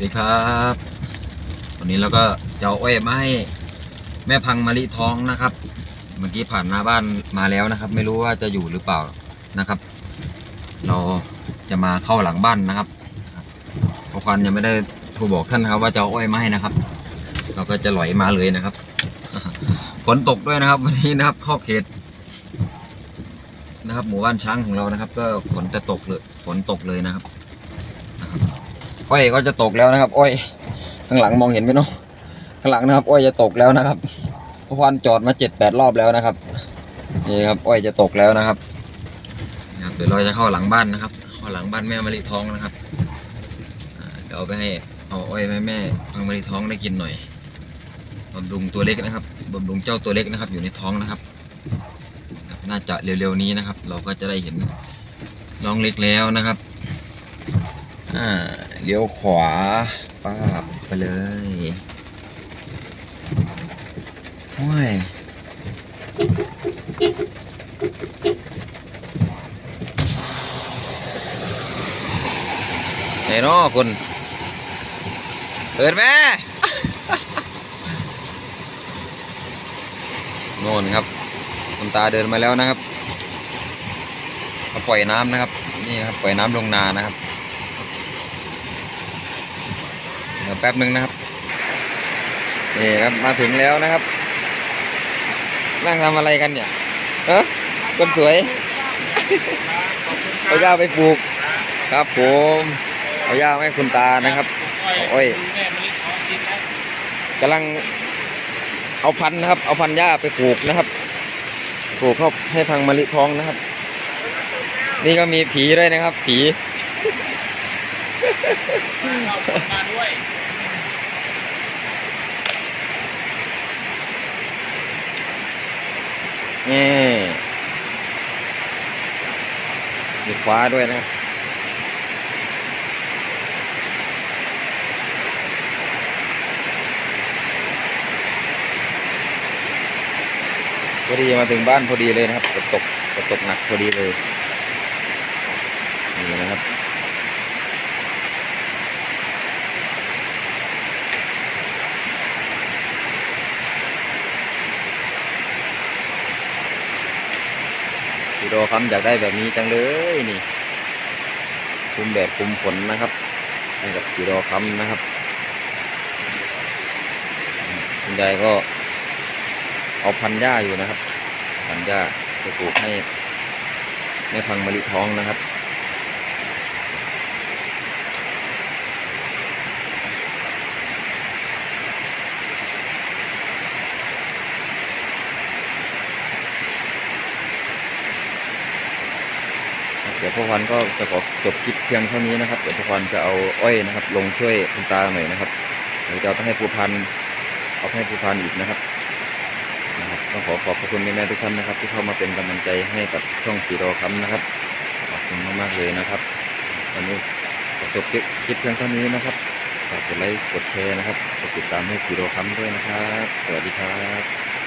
ดีครับวันนี้เราก็จะเอาอ้อยมาให้แม่พังมะลิท้องนะครับ เมื่อกี้ผ่านหน้าบ้านมาแล้วนะครับ ไม่รู้ว่าจะอยู่หรือเปล่านะครับ เราจะมาเข้าหลังบ้านนะครับพราควันยังไม่ได้โทรบอกท่านครับ ว่าจะเอาอ้อยมาให้นะครับ เราก็จะลอยมาเลยนะครับฝนตกด้วยนะครับ วันนี้นะครับเข้าเขตนะครับ หมู่บ้านช้างของเรานะครับ ก็ฝนจะตกเลยฝนตกเลยนะครับ อ้อยก็จะตกแล้วนะครับ อ้อย ข้างหลังมองเห็นไหมเนาะข้างหลังนะครับ อ้อยจะตกแล้วนะครับพราะควันจอดมาเจ็ดแปดรอบแล้วนะครับนี่ครับ อ้อยจะตกแล้วนะครับนะครับเดี๋ยวเราจะเข้าหลังบ้านนะครับเข้าหลังบ้านแม่มะลิท้องนะครับเดี๋ยวเอาไปให้เอาอ้อยแม่แม่พังมะลิท้องได้กินหน่อยบำรุงตัวเล็กนะครับบำรุงเจ้าตัวเล็กนะครับ อยู่ในท้องนะครับครับน่าจะเร็วๆนี้นะครับ เราก็จะได้เห็นน้องเล็กแล้วนะครับ อ่า เลี้ยวขวาป้าบไปเลยโอ้ยไหนนาะคุณเปิดแม่โน่นครับ คุณตาเดินมาแล้วนะครับเขาปล่อยน้ำนะครับ นี่ครับ ปล่อยน้ำลงนานะครับ เดี๋ยวแป๊บหนึ่งนะครับนี่ครับมาถึงแล้วนะครับ นั่งทำอะไรกันเนี่ยเออคนสวยเอาหญ้าไปปลูก ครับผมเอาหญ้าให้คุณตานะครับโอ้ยกำลังเอาพันธุ์นะครับ เอาพันธุ์หญ้าไปปลูกนะครับปลูกเข้าให้พังมะลิทองนะครับ นี่ก็มีผีด้วยนะครับ ผี มาด้วย นี่มีคว้าด้วยนะพอดีมาถึงบ้านพอดีเลยนะครับฝนตกฝนตกหนักพอดีเลย นี่นะครับ สีโดครับอยากได้แบบนี้จังเลยนี่ คุมแดดคุมฝนนะครับให้กับสีโดคำนะครับคุณยายก็เอาพันหญ้าอยู่นะครับ พันหญ้าจะปลูกให้แม่พังมะลิท้องนะครับ เดี๋ยวพ่อพันก็จะขอจบคลิปเพียงเท่านี้นะครับ เดี๋ยวพ่อพันจะเอาอ้อยนะครับ ลงช่วยคุณตาหน่อยนะครับเดี๋ยวจะเอาไปให้ผู้พันเอาให้ผู้พันอีกนะครับนะครับต้องขอขอบพระคุณแม่ๆทุกท่านนะครับ ที่เข้ามาเป็นกำลังใจให้กับช่องสีดอคำนะครับขอบคุณมากๆเลยนะครับวันนี้จบคลิปคลิปเพียงเท่านี้นะครับฝากกดไลค์กดแชร์นะครับกดติดตามให้สีดอคำด้วยนะครับ สวัสดีครับ